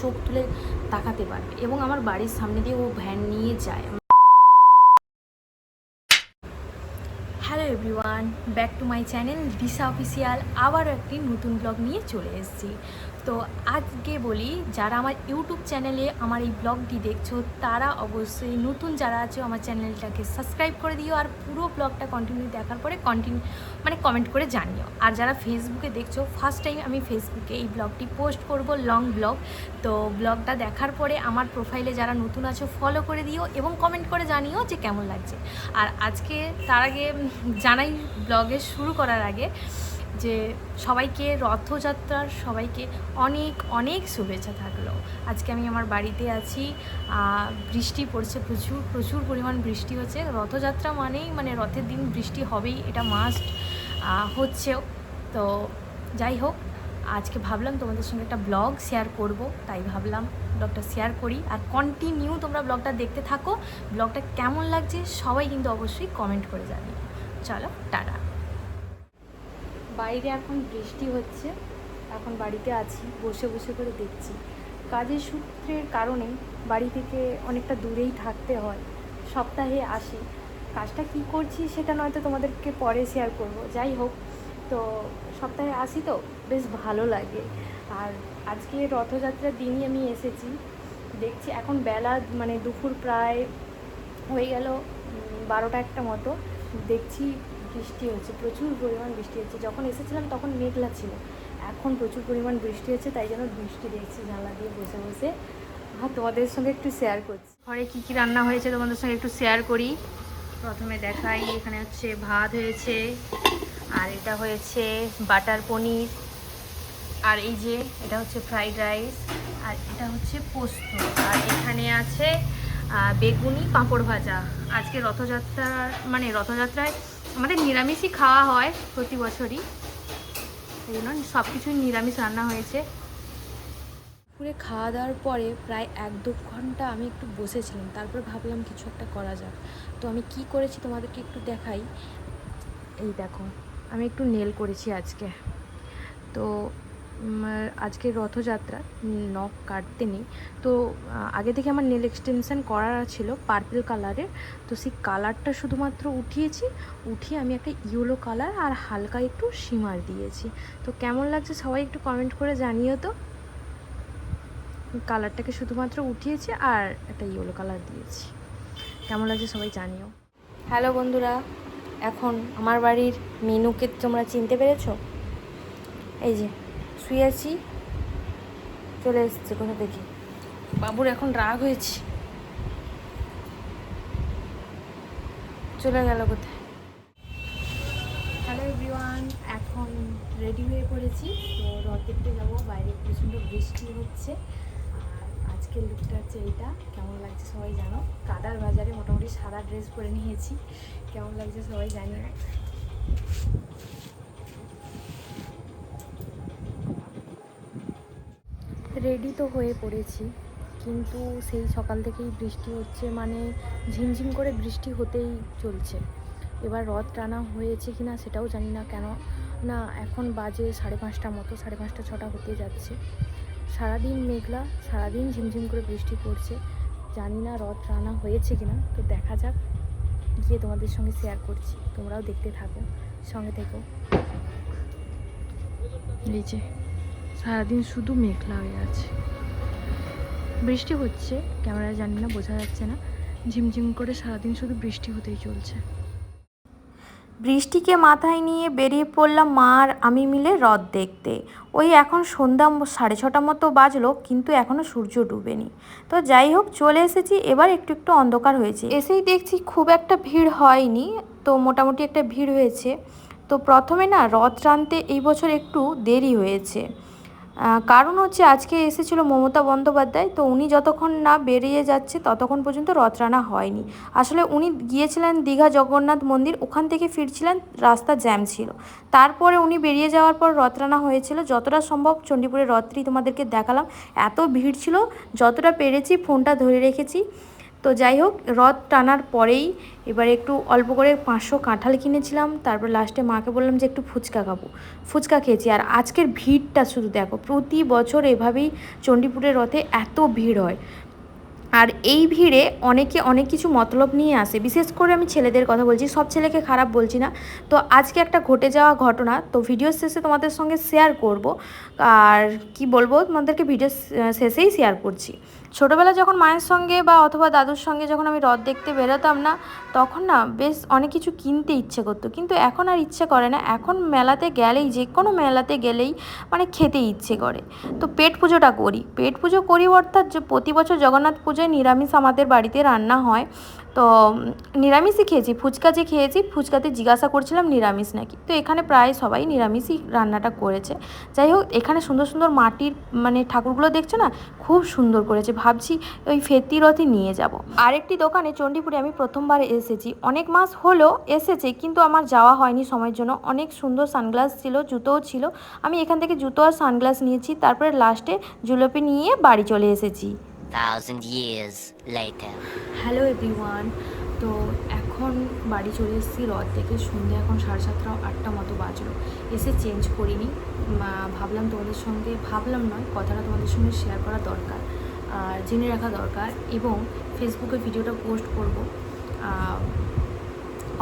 চোখ তুলে তাকাতে পারবে এবং আমার বাড়ির সামনে দিয়ে ও ভ্যান নিয়ে যায়। Hello everyone back to my channel Disha official আবারও একটি নতুন ব্লগ নিয়ে চলে এসেছি। তো আজকে বলি, যারা আমার ইউটিউব চ্যানেলে আমার এই ব্লগটি দেখছ, তারা অবশ্যই নতুন যারা আছো আমার চ্যানেলটাকে সাবস্ক্রাইব করে দিও আর পুরো ব্লগটা কন্টিনিউ দেখার পরে কন্টিনিউ মানে কমেন্ট করে জানিও। আর যারা ফেসবুকে দেখছ ফার্স্ট টাইম আমি ফেসবুকে এই ব্লগটি পোস্ট করব লং ব্লগ তো ব্লগটা দেখার পরে আমার প্রোফাইলে যারা নতুন আছো ফলো করে দিও এবং কমেন্ট করে জানিও যে কেমন লাগছে। আর আজকে, তার আগে জানাই ব্লগে শুরু করার আগে যে সবাইকে রথযাত্রার সবাইকে অনেক অনেক শুভেচ্ছা থাকল। আজকে আমি আমার বাড়িতে আছি। বৃষ্টি পড়ছে প্রচুর প্রচুর পরিমাণ বৃষ্টি হচ্ছে। রথযাত্রা মানেই মানে রথের দিন বৃষ্টি হবেই, এটা মাস্ট হচ্ছেও তো যাই হোক, আজকে ভাবলাম তোমাদের সঙ্গে একটা ব্লগ শেয়ার করব। তাই ভাবলাম ব্লগটা শেয়ার করি। আর কন্টিনিউ তোমরা ব্লগটা দেখতে থাকো। ব্লগটা কেমন লাগছে সবাই কিন্তু অবশ্যই কমেন্ট করে জানিও। চলো, টাটা। বাইরে এখন বৃষ্টি হচ্ছে। এখন বাড়িতে আছি, বসে বসে করে দেখছি। কাজের সূত্রের কারণে বাড়ি থেকে অনেকটা দূরেই থাকতে হয়। সপ্তাহে আসি। কাজটা কি করছি সেটা নয়তো তোমাদেরকে পরে শেয়ার করব। যাই হোক, তো সপ্তাহে আসি তো, বেশ ভালো লাগে। আর আজকে রথযাত্রার দিনই আমি এসেছি। দেখছি এখন বেলা মানে দুপুর প্রায় হয়ে গেল বারোটা একটা মতো। দেখছি বৃষ্টি হচ্ছে, প্রচুর পরিমাণ বৃষ্টি হচ্ছে। যখন এসেছিলাম তখন মেঘলা ছিল। এখন প্রচুর পরিমাণ বৃষ্টি হচ্ছে, তাই জন্য বৃষ্টি দেখছি, জানলা দিয়ে বসে বসে। আর তোমাদের সঙ্গে একটু শেয়ার করছি। ঘরে কী কী রান্না হয়েছে তোমাদের সঙ্গে একটু শেয়ার করি। প্রথমে দেখাই, এখানে হচ্ছে ভাত হয়েছে, আর এটা হয়েছে বাটার পনির, আর এই যে এটা হচ্ছে ফ্রাইড রাইস আর এটা হচ্ছে পোস্ত। আর এখানে আছে বেগুনি পাঁপড় ভাজা। আজকে রথযাত্রা মানে রথযাত্রায় আমাদের নিরামিষই খাওয়া হয় প্রতি বছরই। এই জন্য সব কিছুই নিরামিষ রান্না হয়েছে। পুরে খাওয়া দাওয়ার পরে প্রায় এক দু ঘণ্টা আমি একটু বসেছিলাম, তারপর ভাবলাম কিছু একটা করা যাক। তো আমি কি করেছি তোমাদেরকে একটু দেখাই। এই দেখো, আমি একটু নেল করেছি আজকে। তো আজকে রথযাত্রা নখ কাটতে নেই। তো আগে থেকে আমার নেল এক্সটেনশন করা ছিল পার্পল কালারের তো সেই কালারটা শুধুমাত্র উঠিয়েছি, উঠিয়ে আমি একটা ইয়েলো কালার আর হালকা একটু শিমার দিয়েছি। তো কেমন লাগছে সবাই একটু কমেন্ট করে জানিও তো। কালারটাকে শুধুমাত্র উঠিয়েছি আর একটা ইয়েলো কালার দিয়েছি। কেমন লাগছে সবাই জানিও। হ্যালো বন্ধুরা, এখন আমার বাড়ির মেনুকে তোমরা চিনতে পেরেছ? এই যে শুয়ে আছি। চলে এসছে, কোথা থেকে? বাবুর এখন রাগ হয়েছে। চলে গেল কোথায়? হ্যালো এভরিওয়ান এখন রেডি হয়ে পড়েছি। তো দেখতে যাব, বাইরে প্রচণ্ড বৃষ্টি হচ্ছে। আর আজকের লুকটা হচ্ছে এইটা। কেমন লাগছে সবাই জানো? কাদার বাজারে মোটামুটি সাদা ড্রেস পরে নিয়েছি। কেমন লাগছে সবাই জানি রেডি তো হয়ে পড়েছি। কিন্তু সেই সকাল থেকেই বৃষ্টি হচ্ছে মানে ঝিমঝিম করে বৃষ্টি হতেই চলছে। এবার রথ টানা হয়েছে কি না সেটাও জানি না কেন। না, এখন বাজে সাড়ে পাঁচটা মতো, সাড়ে পাঁচটা ছটা হতে যাচ্ছে। সারাদিন মেঘলা, সারাদিন ঝিমঝিম করে বৃষ্টি পড়ছে। জানি না রথ টানা হয়েছে কি না তো দেখা যাক। গিয়ে তোমাদের সঙ্গে শেয়ার করছি, তোমরাও দেখতে থাকো, সঙ্গে থেকো। যে। সারাদিন শুধু মেঘলা হয়ে আছে। বৃষ্টি হচ্ছে ক্যামেরায় জানি না, বোঝা যাচ্ছে না। ঝিমঝিম করে সারাদিন শুধু বৃষ্টি হতেই চলছে। বৃষ্টিকে মাথায় নিয়ে বেরিয়ে পড়লাম মা আর আমি মিলে হ্রদ দেখতে। ওই এখন সন্ধ্যা সাড়ে ছটা মতো বাজলো, কিন্তু এখনও সূর্য ডুবেনি। তো যাই হোক, চলে এসেছি, এবার একটু একটু অন্ধকার হয়েছে। এসেই দেখছি খুব একটা ভিড় হয়নি, তো মোটামুটি একটা ভিড় হয়েছে। তো প্রথমে না, রথ টানতে এই বছর একটু দেরি হয়েছে। কারণ হচ্ছে আজকে এসেছিল মমতা বন্দ্যোপাধ্যায়, তো উনি যতক্ষণ না বেরিয়ে যাচ্ছে ততক্ষণ পর্যন্ত রথ টানা হয়নি। আসলে উনি গিয়েছিলেন দীঘা জগন্নাথ মন্দির, ওখান থেকে ফিরছিলেন, রাস্তা জ্যাম ছিল। তারপরে উনি বেরিয়ে যাওয়ার পর রথ টানা হয়েছিল। যতটা সম্ভব চণ্ডীপুরের রথটি তোমাদেরকে দেখালাম। এত ভিড় ছিল, যতটা পেরেছি ফোনটা ধরে রেখেছি। তো যাই হোক, রথ টানার পরেই এবার একটু অল্প করে পাঁচশো কাঁঠাল কিনেছিলাম। তারপর লাস্টে মাকে বললাম যে একটু ফুচকা খাব। ফুচকা খেয়েছি। আর আজকের ভিড়টা শুধু দেখো, প্রতি বছর এভাবেই চণ্ডীপুরের রথে এত ভিড় হয়। আর এই ভিড়ে অনেকে অনেক কিছু মতলব নিয়ে আসে। বিশেষ করে আমি ছেলেদের কথা বলছি, সব ছেলেকে খারাপ বলছি না। তো আজকে একটা ঘটে যাওয়া ঘটনা, তো ভিডিও শেষে তোমাদের সঙ্গে শেয়ার করব। আর কি বলব, তোমাদেরকে ভিডিও শেষেই শেয়ার করছি। ছোটোবেলা যখন মায়ের সঙ্গে বা অথবা দাদুর সঙ্গে যখন আমি রথ দেখতে বেরোতাম না, তখন না বেশ অনেক কিছু কিনতে ইচ্ছে করতো। কিন্তু এখন আর ইচ্ছে করে না। এখন মেলাতে গেলেই, যে কোনো মেলাতে গেলেই মানে খেতে ইচ্ছে করে। তো পেট পুজোটা করি। পেট পুজো করি অর্থাৎ যে প্রতি বছর জগন্নাথ পুজোয় নিরামিষ আমাদের বাড়িতে রান্না হয়। তো নিরামিষই খেয়েছি। ফুচকা যে খেয়েছি, ফুচকাতে জিজ্ঞাসা করছিলাম নিরামিষ নাকি। তো এখানে প্রায় সবাই নিরামিষই রান্নাটা করেছে। যাই হোক, এখানে সুন্দর সুন্দর মাটির মানে ঠাকুরগুলো দেখছ না? খুব সুন্দর করেছে। ভাবছি ওই ফেতি রথে নিয়ে যাব। আরেকটি দোকানে চণ্ডীপুরে আমি প্রথমবার এসেছি। অনেক মাস হলো এসেছে কিন্তু আমার যাওয়া হয়নি সময়ের জন্য। অনেক সুন্দর সানগ্লাস ছিল জুতোও ছিল। আমি এখান থেকে জুতো আর সানগ্লাস নিয়েছি তারপরে লাস্টে জুলপি নিয়ে বাড়ি চলে এসেছি। Thousand years later. Hello everyone তো এখন বাড়ি চলে এসেছি রথ থেকে সন্ধ্যে এখন সাড়ে সাতটা আটটা মতো বাজলো। এসে চেঞ্জ করিনি। ভাবলাম তোমাদের সঙ্গে ভাবলাম নয় কথাটা তোমাদের সঙ্গে শেয়ার করা দরকার। জেনে রাখা দরকার এবং ফেসবুকে ভিডিওটা পোস্ট করব।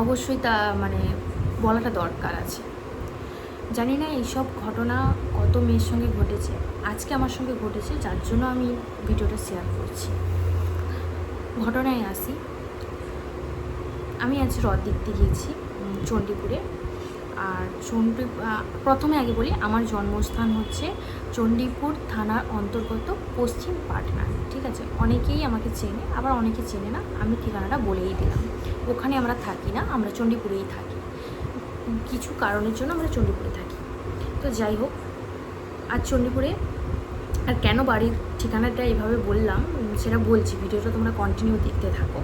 অবশ্যই তা মানে বলাটা দরকার আছে। জানি না এইসব ঘটনা কত মেয়ের সঙ্গে ঘটেছে, আজকে আমার সঙ্গে ঘটেছে, যার জন্য আমি ভিডিওটা শেয়ার করছি। ঘটনায় আসি। আমি আজ রথ দেখতে গিয়েছি চণ্ডীপুরে। আর চণ্ডী প্রথমে আগে বলি, আমার জন্মস্থান হচ্ছে চণ্ডীপুর থানার অন্তর্গত পশ্চিম পাটনা ঠিক আছে? অনেকেই আমাকে চেনে, আবার অনেকে চেনে না, আমি ঠিকানাটা বলেই দিলাম। ওখানে আমরা থাকি না, আমরা চণ্ডীপুরেই থাকি। কিছু কারণের জন্য আমরা চণ্ডীপুরে থাকি। তো যাই হোক আর চণ্ডীপুরে, আর কেন বাড়ির ঠিকানাটা এভাবে বললাম, সেটা বলছি, ভিডিওটা তোমরা কন্টিনিউ দেখতে থাকো।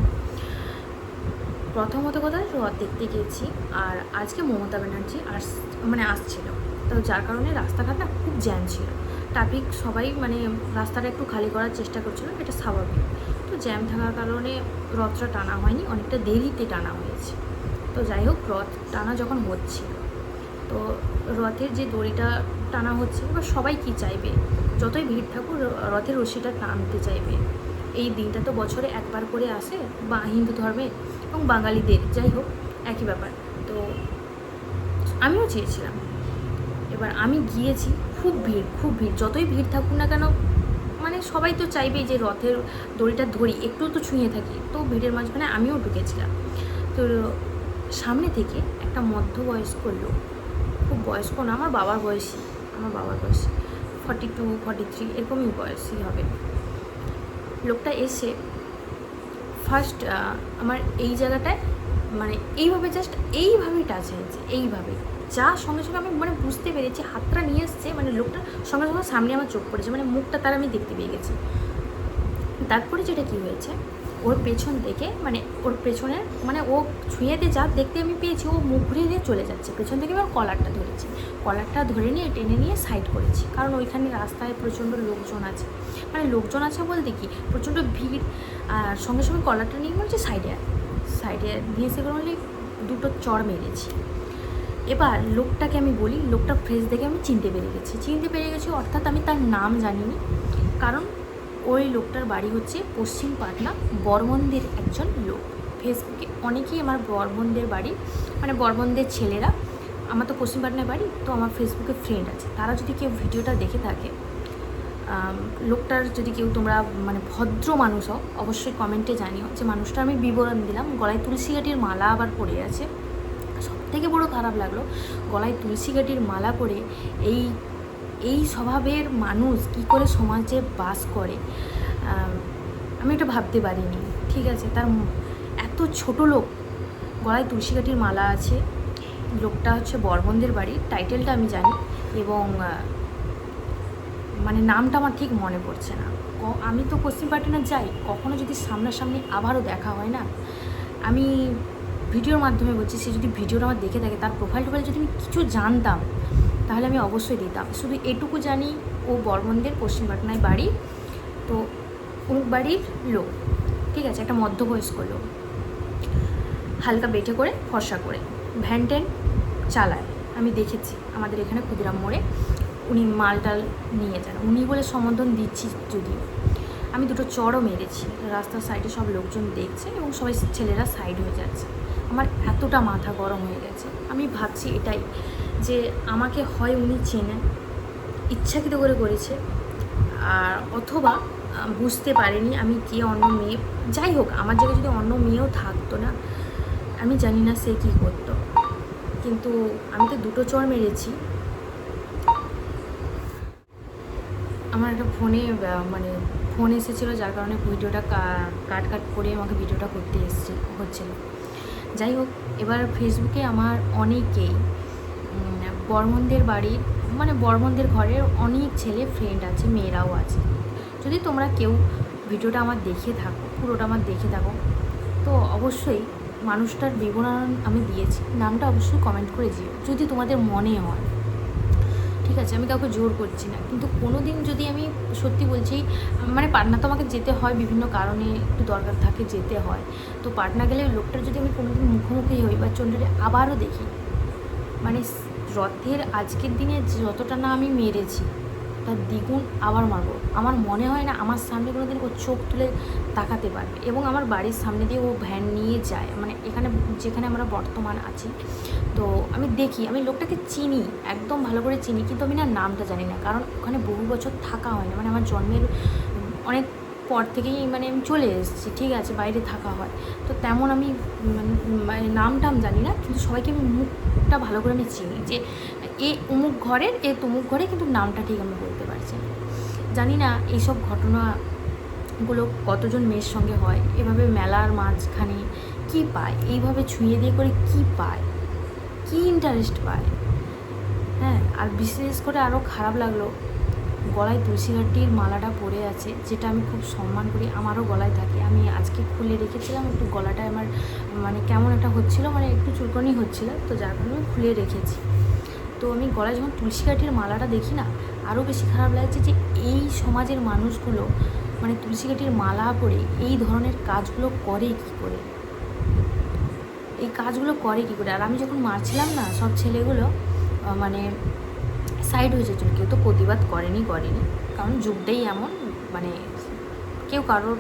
প্রথমত কথা রথ দেখতে গিয়েছি, আর আজকে মমতা ব্যানার্জি আস মানে আসছিল। তো যার কারণে রাস্তাঘাট না খুব জ্যাম ছিল। ট্রাফিক সবাই মানে রাস্তাটা একটু খালি করার চেষ্টা করছিল, এটা স্বাভাবিক। তো জ্যাম থাকার কারণে রথটা টানা হয়নি, অনেকটা দেরিতে টানা হয়েছে। তো যাই হোক, রথ টানা যখন হচ্ছিল, তো রথের যে দড়িটা টানা হচ্ছে এবার সবাই কি চাইবে? যতই ভিড় থাকুক রথের রশিটা টানতে চাইবে। এই দিনটা তো বছরে একবার করে আসে বা হিন্দু ধর্মে এবং বাঙালিদের, যাই হোক, একই ব্যাপার। তো আমিও চেয়েছিলাম। এবার আমি গিয়েছি, খুব ভিড় খুব ভিড়। যতই ভিড় থাকুক না কেন মানে সবাই তো চাইবেই যে রথের দড়িটা ধরি, একটু তো ছুঁয়ে থাকি। তো ভিড়ের মাঝখানে আমিও ঢুকেছিলাম। তো সামনে থেকে একটা মধ্যবয়স্ক লোক, খুব বয়স্ক না, আমার বাবার বয়সী, আমার বাবার বয়সী ফর্টি টু ফর্টি থ্রি এরকমই বয়সী হবে। লোকটা এসে ফার্স্ট আমার এই জায়গাটায় মানে এইভাবে জাস্ট এইভাবেই টাচ হয়েছে, এইভাবে। যা সঙ্গে সঙ্গে আমি মানে বুঝতে পেরেছি, হাতটা নিয়ে এসছে মানে লোকটা সঙ্গে সঙ্গে সামনে আমার চোখ পড়েছে মানে মুখটা তার আমি দেখতে পেয়ে গেছি। তারপরে যেটা কি হয়েছে ওর পেছন থেকে মানে ওর পেছনের মানে ও ছুঁয়েতে যা দেখতে আমি পেয়েছি, ও মুখ ঘুরিয়ে দিয়ে চলে যাচ্ছে। পেছন থেকে আমি কলারটা ধরেছি। কলারটা ধরে নিয়ে টেনে নিয়ে সাইড করেছি। কারণ ওইখানে রাস্তায় প্রচণ্ড লোকজন আছে। মানে লোকজন আছে বলতে কি, প্রচণ্ড ভিড়, আর সঙ্গে সঙ্গে কলারটা নিয়ে বলছে সাইডে সাইডে নিয়ে সে করলে দুটো চড় মেরেছি। এবার লোকটাকে আমি বলি, লোকটা ফ্রেশ দেখে আমি চিনতে পেরে গেছি। চিনতে পেরে গেছি, অর্থাৎ আমি তার নাম জানিনি। কারণ ওই লোকটার বাড়ি হচ্ছে পশ্চিম পাটনা, বর্মনদের একজন লোক। ফেসবুকে অনেকেই আমার বর্মনদের বাড়ি মানে বর্মনদের ছেলেরা, আমার তো পশ্চিম পাটনায় বাড়ি, তো আমার ফেসবুকে ফ্রেন্ড আছে। তারা যদি কেউ ভিডিওটা দেখে থাকে লোকটার যদি কেউ তোমরা মানে ভদ্র মানুষ হও, অবশ্যই কমেন্টে জানিও যে মানুষটা আমি বিবরণ দিলাম, গলায় তুলসী গাটির মালা আবার পড়ে আছে। সব থেকে বড় খারাপ লাগল, গলায় তুলসী গাটির মালা পরে এই এই স্বভাবের মানুষ কি করে সমাজে বাস করে আমি এটা ভাবতে পারিনি। ঠিক আছে, তার এত ছোট লোক, গলায় তুলসী গাটির মালা আছে, লোকটা হচ্ছে বর্মনদের বাড়ি টাইটেলটা আমি জানি, এবং মানে নামটা আমার ঠিক মনে পড়ছে না। আমি তো পশ্চিম পাটনা যাই, কখনো যদি সামনাসামনি আবারও দেখা হয় না, আমি ভিডিওর মাধ্যমে বলছি, সে যদি ভিডিওটা আমার দেখে থাকে, তার প্রোফাইল টোফাইল যদি আমি কিছু জানতাম তাহলে আমি অবশ্যই দিতাম। শুধু এটুকু জানি, ও বর্মনদের পশ্চিম পাটনায় বাড়ি, তো অমুক বাড়ির লোক, ঠিক আছে, একটা মধ্যবয়স্ক লোক। হালকা বেটে করে, ফর্সা করে, ভ্যান ট্যান চালায়। আমি দেখেছি আমাদের এখানে ক্ষুদিরাম মোড়ে, উনি মাল টাল নিয়ে যান। উনি বলে, সম্বোধন দিচ্ছি যদিও। আমি দুটো চড়ও মেরেছি। রাস্তার সাইডে সব লোকজন দেখছে এবং সবাই ছেলেরা সাইড হয়ে যাচ্ছে। আমার এতটা মাথা গরম হয়ে গেছে। আমি ভাবছি এটাই। যে আমাকে হয় উনি চেনেন ইচ্ছাকৃত করে করেছে। আর অথবা বুঝতে পারেনি আমি কে অন্য মেয়ে। যাই হোক, আমার জায়গায় যদি অন্য মেয়েও থাকতো না, আমি জানি না সে কী করতো। কিন্তু আমি তো দুটো চর মেরেছি। আমার একটা ফোনে মানে ফোন এসেছিল, যার কারণে ভিডিওটা কাট কাট করে আমাকে ভিডিওটা করতে এসছে, হচ্ছিল। যাই হোক, এবার ফেসবুকে আমার অনেকেই বর্মনদের বাড়ির মানে বর্মনদের ঘরের অনেক ছেলে ফ্রেন্ড আছে, মেয়েরাও আছে। যদি তোমরা কেউ ভিডিওটা আমার দেখে থাকো, পুরোটা আমার দেখে থাকো, তো অবশ্যই মানুষটার বিবরণ আমি দিয়েছি। নামটা অবশ্যই কমেন্ট করে দিও, যদি তোমাদের মনে হয়। ঠিক আছে, আমি কাউকে জোর করছি না। কিন্তু কোনো দিন যদি আমি সত্যি বলছি মানে পাটনা তো আমাকে যেতে হয় বিভিন্ন কারণে, একটু দরকার থাকে যেতে হয়। তো পাটনা গেলে লোকটার যদি আমি কোনো দিন মুখোমুখি হই বা চন্ডীরে আবারও দেখি মানে রথের আজকের দিনে যতটা না আমি মেরেছি, তার দ্বিগুণ আবার মারবো। আমার মনে হয় না আমার সামনে কোনো দিন ও চোখ তুলে তাকাতে পারবে এবং আমার বাড়ির সামনে দিয়ে ও ভ্যান নিয়ে যায়। মানে এখানে, যেখানে আমরা বর্তমান আছি। তো আমি দেখি, আমি লোকটাকে চিনি, একদম ভালো করে চিনি, কিন্তু আমি না নামটা জানি না। কারণ ওখানে বহু বছর থাকা হয় না মানে আমার জন্মের অনেক পর থেকেই মানে আমি চলে এসেছি, ঠিক আছে, বাইরে থাকা হয়। তো তেমন আমি মানে মানে নাম টাম জানি না, কিন্তু সবাইকে আমি মুখটা ভালো করে আমি চিনি যে এ অমুক ঘরের, এ তমুক ঘরে, কিন্তু নামটা ঠিক আমি বলতে পারছি না। জানি না এইসব ঘটনাগুলো কতজন মেয়ের সঙ্গে হয়, এভাবে মেলার মাঝখানে কি পায়, এইভাবে ছুঁয়ে দিয়ে করে কি পায়, কি ইন্টারেস্ট পায়? হ্যাঁ আর বিশেষ করে আরও খারাপ লাগল গলায় তুলসী ঘাটির মালাটা পরে আছে, যেটা আমি খুব সম্মান করি, আমারও গলায় থাকে। আমি আজকে খুলে রেখেছিলাম, একটু গলাটা আমার মানে কেমন একটা হচ্ছিল মানে একটু চুলকনি হচ্ছিল, তো যার কারণে খুলে রেখেছি। তো আমি গলায় যখন তুলসী ঘাটির মালাটা দেখি না, আরও বেশি খারাপ লাগছে যে এই সমাজের মানুষগুলো মানে তুলসী ঘাটির মালা পরে এই ধরনের কাজগুলো করে কি করে? এই কাজগুলো করে কি করে? আর আমি যখন মারছিলাম না সব ছেলেগুলো মানে সাইড হয়ে যাচ্ছিল কেউ তো প্রতিবাদ করেনি করেনি। কারণ যুগটাই এমন মানে কেউ কারোর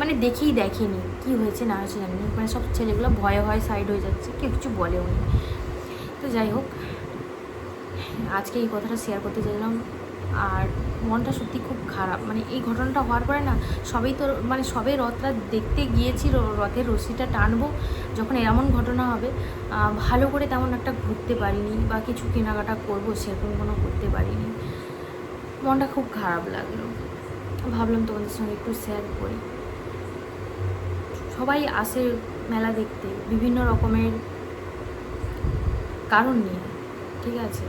মানে দেখেই দেখেনি কি হয়েছে, না হয়েছে, জানি। মানে সব ছেলেগুলো ভয়ে ভয়ে সাইড হয়ে যাচ্ছে, কেউ কিছু বলেও নি। তো যাই হোক, আজকে এই কথাটা শেয়ার করতে চাইলাম। আর মনটা সত্যি খুব খারাপ। মানে এই ঘটনাটা হওয়ার পরে না, সবেই তো মানে সবে রথটা দেখতে গিয়েছি রথের রশিটা টানবো, যখন এমন ঘটনা হবে ভালো করে তেমন একটা ঘুরতে পারিনি বা কিছু কেনাকাটা করব সেরকম কোনো করতে পারিনি। মনটা খুব খারাপ লাগল। ভাবলাম তোমাদের সঙ্গে একটু শেয়ার করি। সবাই আসে মেলা দেখতে, বিভিন্ন রকমের কারণ নিয়ে, ঠিক আছে?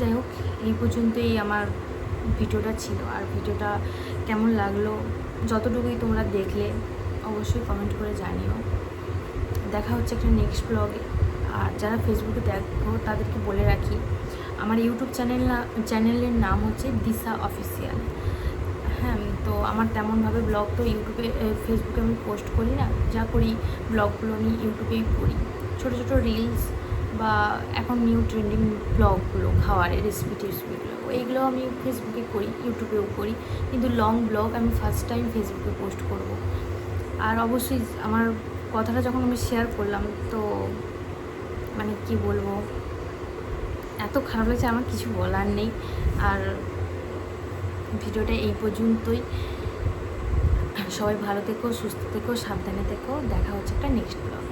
যাই হোক এই পর্যন্তই আমার ভিডিওটা ছিল। আর ভিডিওটা কেমন লাগল, যতটুকুই তোমরা দেখলে, অবশ্যই কমেন্ট করে জানিও। দেখা হচ্ছে একটা নেক্সট ব্লগে আর যারা ফেসবুকে দেখো, তাদেরকে বলে রাখি, আমার ইউটিউব চ্যানেল চ্যানেলের নাম হচ্ছে দিশা অফিসিয়াল হ্যাঁ তো আমার তেমনভাবে ব্লগ তো ইউটিউবে ফেসবুকে আমি পোস্ট করি না। যা করি ব্লগগুলো আমি ইউটিউবেই করি। ছোটো ছোটো রিলস বা এখন নিউ ট্রেন্ডিং ব্লগগুলো খাওয়ারের রেসিপি টেসিপিগুলো এইগুলো আমি ফেসবুকে করি ইউটিউবেও করি। কিন্তু লং ব্লগ আমি ফার্স্ট টাইম ফেসবুকে পোস্ট করব। আর অবশ্যই আমার কথাটা যখন আমি শেয়ার করলাম, তো মানে কি বলব? এত খারাপ লাগছে, আমার কিছু বলার নেই। আর ভিডিওটা এই পর্যন্তই। সবাই ভালো থেকো, সুস্থ থেকো, সাবধানে থেকো। দেখা হচ্ছে একটা নেক্সট ব্লগ